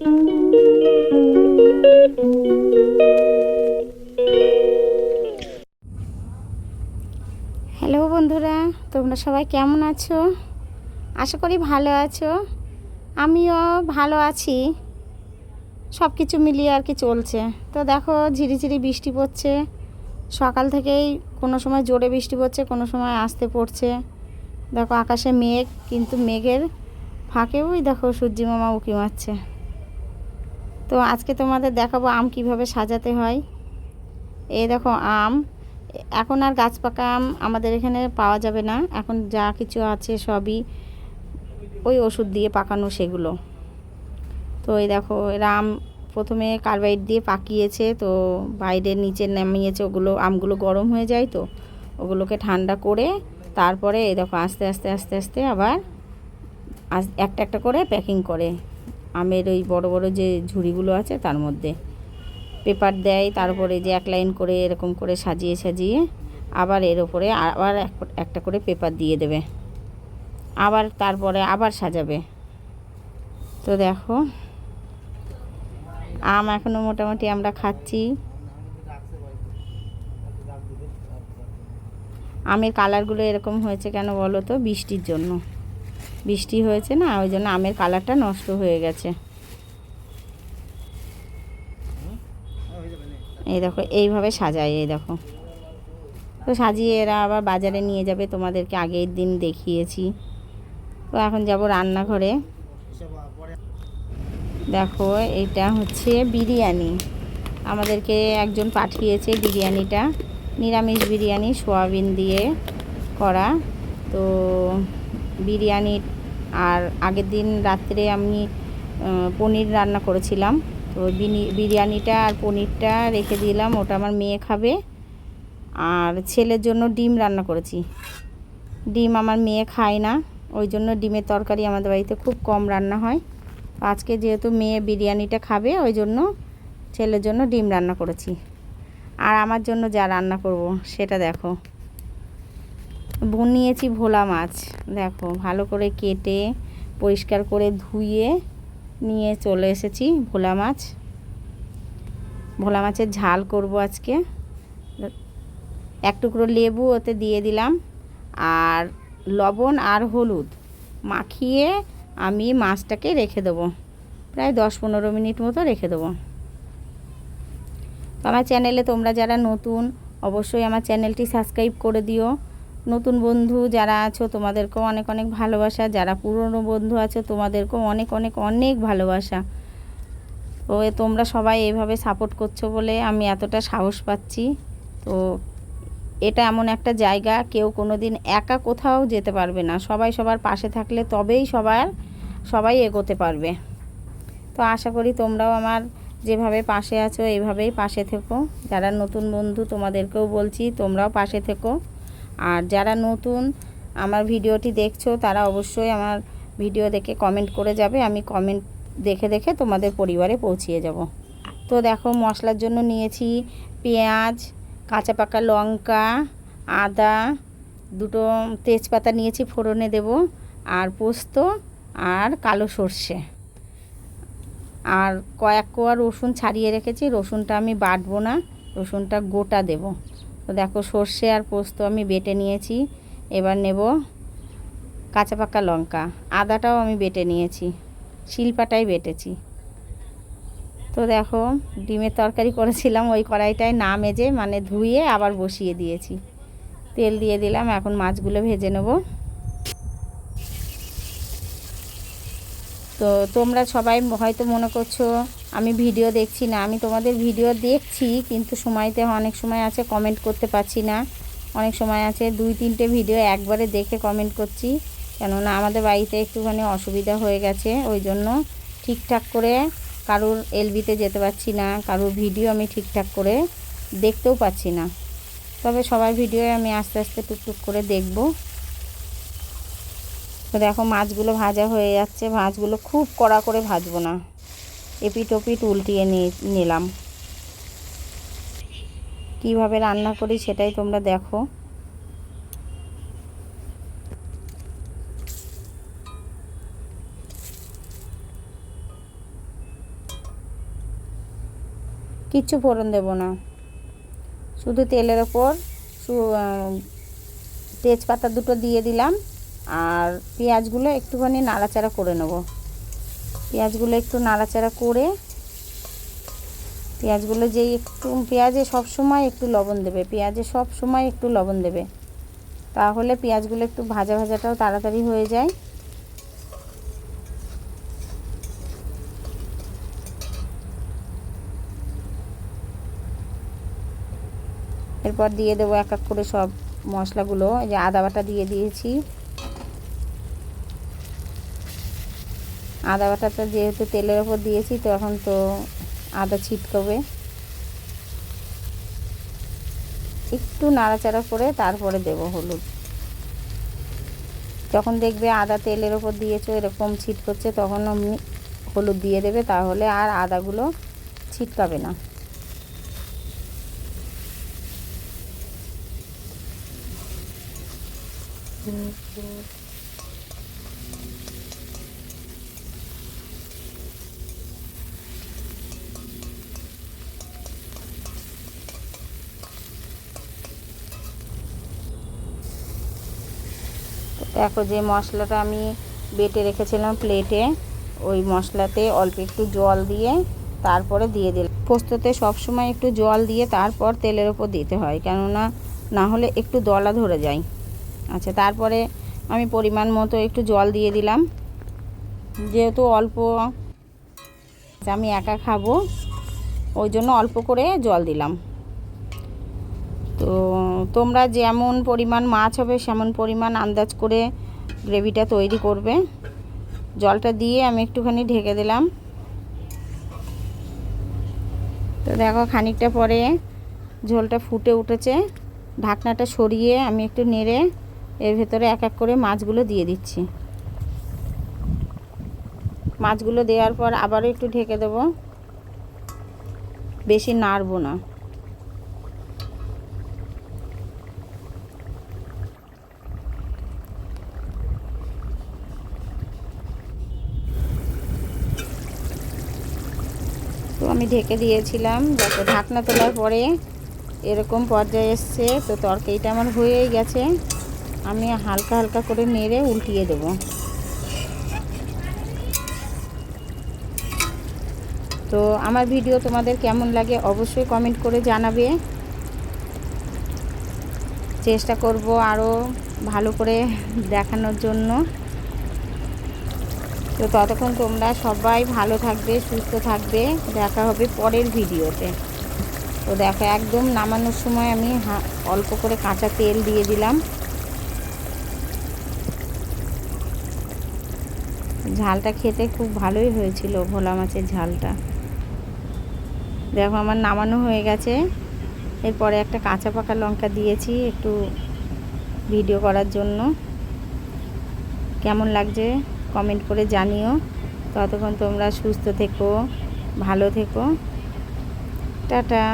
Hello বন্ধুরা, তোমরা সবাই কেমন আছো? আশা করি ভালো আছো। আমিও ভালো আছি। সব কিছু মিলিয়ে আর কি চলছে। তো দেখো, ঝিরিঝিরি বৃষ্টি পড়ছে। সকাল থেকেই কোনো সময় জোরে বৃষ্টি পড়ছে, কোনো সময় আসতে পড়ছে। দেখো, আকাশে মেঘ, কিন্তু মেঘের ফাঁকেও দেখো সূর্যি মামা উঁকি মারছে। তো আজকে তোমাদের দেখাবো আম কীভাবে সাজাতে হয়। এই দেখো আম। এখন আর গাছ পাকা আম আমাদের এখানে পাওয়া যাবে না। এখন যা কিছু আছে সবই ওই ওষুধ দিয়ে পাকানো সেগুলো। তো এই দেখো, এরা আম প্রথমে কার্বাইড দিয়ে পাকিয়েছে, তো বাইরে নিচে নামিয়েছে ওগুলো, আমগুলো গরম হয়ে যায় তো, ওগুলোকে ঠান্ডা করে তারপরে এই দেখো আস্তে আস্তে আস্তে আস্তে আবার একটা একটা করে প্যাকিং করে। আমের ওই বড় বড় যে ঝুড়িগুলো আছে তার মধ্যে পেপার দেয়, তারপরে যে এক লাইন করে এরকম করে সাজিয়ে সাজিয়ে আবার এর ওপরে আবার এক- একটা করে পেপার দিয়ে দেবে। আবার তারপরে আবার সাজাবে। তো দেখো, আম এখনও মোটামুটি আমরা খাচ্ছি। আমের কালারগুলো এরকম হয়েছে কেন বলো তো? বৃষ্টির জন্য। বৃষ্টি হয়েছে না, ওই জন্য আমের কালারটা নষ্ট হয়ে গেছে। এই দেখো, এইভাবে সাজায়, এই দেখো। তো সাজিয়ে এরা আবার বাজারে নিয়ে যাবে, তোমাদেরকে আগের দিন দেখিয়েছি। তো এখন যাব রান্নাঘরে। দেখো এটা হচ্ছে বিরিয়ানি। আমাদেরকে একজন পাঠিয়েছে বিরিয়ানিটা, নিরামিষ বিরিয়ানি, সোয়াবিন দিয়ে করা। তো বিরিয়ানি আর আগের দিন রাত্রে আমি পনির রান্না করেছিলাম। তো বিরিয়ানিটা আর পনিরটা রেখে দিলাম, ওটা আমার মেয়ে খাবে। আর ছেলের জন্য ডিম রান্না করেছি। ডিম আমার মেয়ে খায় না, ওই জন্য ডিমের তরকারি আমাদের বাড়িতে খুব কম রান্না হয়। আজকে যেহেতু মেয়ে বিরিয়ানিটা খাবে, ওই জন্য ছেলের জন্য ডিম রান্না করেছি। আর আমার জন্য যা রান্না করব, সেটা দেখো। বনিয়েছি ভোলা মাছ। দেখো, ভালো করে কেটে, পরিষ্কার করে ধুয়ে নিয়ে চলে এসেছি ভোলা মাছ। ভোলা মাছের ঝাল করব আজকে। এক টুকরো লেবু ওতে দিয়ে দিলাম। আর লবণ আর হলুদ মাখিয়ে আমি মাছটাকে রেখে দেবো। প্রায় দশ পনেরো মিনিট মতো রেখে দেবো। আমার চ্যানেলে তোমরা যারা নতুন, অবশ্যই আমার চ্যানেলটি সাবস্ক্রাইব করে দিও। নতুন বন্ধু যারা আছো, তোমাদেরকেও অনেক অনেক ভালোবাসা। যারা পুরনো বন্ধু আছো, তোমাদেরকেও অনেক অনেক অনেক ভালোবাসা। তো তোমরা সবাই এইভাবে সাপোর্ট করছ বলে আমি এতটা সাহস পাচ্ছি। তো এটা এমন একটা জায়গা, কেউ কোনো দিন একা কোথাও যেতে পারবে না। সবাই সবার পাশে থাকলে তবেই সবার, সবাই এগোতে পারবে। তো আশা করি তোমরাও আমার যেভাবে পাশে আছো এইভাবেই পাশে থেকো। যারা নতুন বন্ধু, তোমাদেরকেও বলছি, তোমরাও পাশে থেকো। আর যারা নতুন আমার ভিডিওটি দেখছ, তারা অবশ্যই আমার ভিডিও দেখে কমেন্ট করে যাবে। আমি কমেন্ট দেখে দেখে তোমাদের পরিবারে পৌঁছিয়ে যাব। তো দেখো, মশলার জন্য নিয়েছি পেঁয়াজ, কাঁচা পাকা লঙ্কা, আদা, দুটো তেজপাতা নিয়েছি ফোড়নে দেব, আর পোস্ত আর কালো সর্ষে। আর কয়েক কোয়া রসুন ছাড়িয়ে রেখেছি, রসুনটা আমি বাটবো না, রসুনটা গোটা দেব। তো দেখো সর্ষে আর পোস্ত আমি বেটে নিয়েছি। এবার নেব কাঁচা পাকা লঙ্কা। আদাটাও আমি বেটে নিয়েছি। শিলপাটাই বেটেছি। তো দেখো ডিমের তরকারি করেছিলাম, ওই কড়াইটায় না মেজে মানে ধুয়ে আবার বসিয়ে দিয়েছি। তেল দিয়ে দিলাম, এখন মাছগুলো ভেজে নেব। তো তোমরা সবাই হয়তো মনে করছ আমি ভিডিও দেখছি না, আমি তোমাদের ভিডিও দেখছি, কিন্তু সময়তে অনেক সময় আছে কমেন্ট করতে পারছি না। অনেক সময় আছে দুই তিনটে ভিডিও একবারে দেখে কমেন্ট করছি, কেননা আমাদের বাড়িতে একটুখানি অসুবিধা হয়ে গেছে, ওই জন্য ঠিকঠাক করে কারুর এলবিতে যেতে পারছি না, কারুর ভিডিও আমি ঠিকঠাক করে দেখতেও পাচ্ছি না। তবে সবার ভিডিও আমি আস্তে আস্তে টুকটুক করে দেখব। তো দেখো, মাছগুলো ভাজা হয়ে যাচ্ছে, মাছগুলো খুব কড়া করে ভাজবো না। এপিট ওপিট উল্টিয়ে নিলাম। কীভাবে রান্না করি সেটাই তোমরা দেখো। কিচ্ছু ফোড়ন দেব না। শুধু তেলের ওপর তেজপাতা দুটো দিয়ে দিলাম, আর পেঁয়াজগুলো একটুখানি নাড়াচাড়া করে নেব। পেঁয়াজগুলো একটু নাড়াচাড়া করে পেঁয়াজগুলো যেই একটু পেঁয়াজে সব সময় একটু লবণ দেবে, পেঁয়াজে সব সময় একটু লবণ দেবে। তাহলে পেঁয়াজগুলো একটু ভাজা ভাজাটাও তাড়াতাড়ি হয়ে যায়। এরপর দিয়ে দেবো এক এক করে সব মশলাগুলো, এই যে আদা বাটা দিয়ে দিয়েছি। আদা বাটাটা যেহেতু তেলের ওপর দিয়েছি, তো এখন তো আদা ছিটকবে। একটু নাড়াচাড়া করে তারপরে দেব হলুদ। যখন দেখবে আদা তেলের ওপর দিয়েছ, এরকম ছিটকচ্ছে, তখন আপনি হলুদ দিয়ে দেবে, তাহলে আর আদাগুলো ছিটকাবে না। তো দেখো যে মশলাটা আমি বেটে রেখেছিলাম প্লেটে ওই মশলাতে অল্প একটু জল দিয়ে তারপরে দিয়ে দিলাম। পোস্ততে সবসময় একটু জল দিয়ে তারপর তেলের ওপর দিতে হয়, কেননা না হলে একটু দলা ধরে যায়। আচ্ছা তারপরে আমি পরিমাণ মতো একটু জল দিয়ে দিলাম। যেহেতু অল্প আমি একা খাব, ওই জন্য অল্প করে জল দিলাম। তো তোমরা যেমন পরিমাণ মাছ হবে, সেমন পরিমাণ আন্দাজ করে গ্রেভিটা তৈরি করবে। জলটা দিয়ে আমি একটুখানি ঢেকে দিলাম। তো দেখো খানিকটা পরে ঝোলটা ফুটে উঠেছে। ঢাকনাটা সরিয়ে আমি একটু নেড়ে এর ভেতরে এক এক করে মাছগুলো দিয়ে দিচ্ছি। মাছগুলো দেওয়ার পর আবারও একটু ঢেকে দেবো। বেশি নাড়বো না। আমি ঢেকে দিয়েছিলাম, যাতে ঢাকনা তোলার পরে এরকম পর্যায়ে এসছে, তো তরকারিটা আমার হয়েই গেছে। আমি হালকা হালকা করে নেড়ে উল্টিয়ে দেব। তো আমার ভিডিও তোমাদের কেমন লাগে অবশ্যই কমেন্ট করে জানাবে। চেষ্টা করব আরও ভালো করে দেখানোর জন্য। তো ততক্ষণ তোমরা সবাই ভালো থাকবে, সুস্থ থাকবে। দেখা হবে পরের ভিডিওতে। তো দেখো, একদম নামানোর সময় আমি অল্প করে কাঁচা তেল দিয়ে দিলাম। ঝালটা খেতে খুব ভালোই হয়েছিল, ভোলা মাছের ঝালটা। দেখো, আমার নামানো হয়ে গেছে। এরপরে একটা কাঁচা পাকা লঙ্কা দিয়েছি একটু ভিডিও করার জন্য। কেমন লাগছে? কমেন্ট করে জানিও। ততক্ষণ তোমরা সুস্থ থেকো ভালো থেকো। টাটা।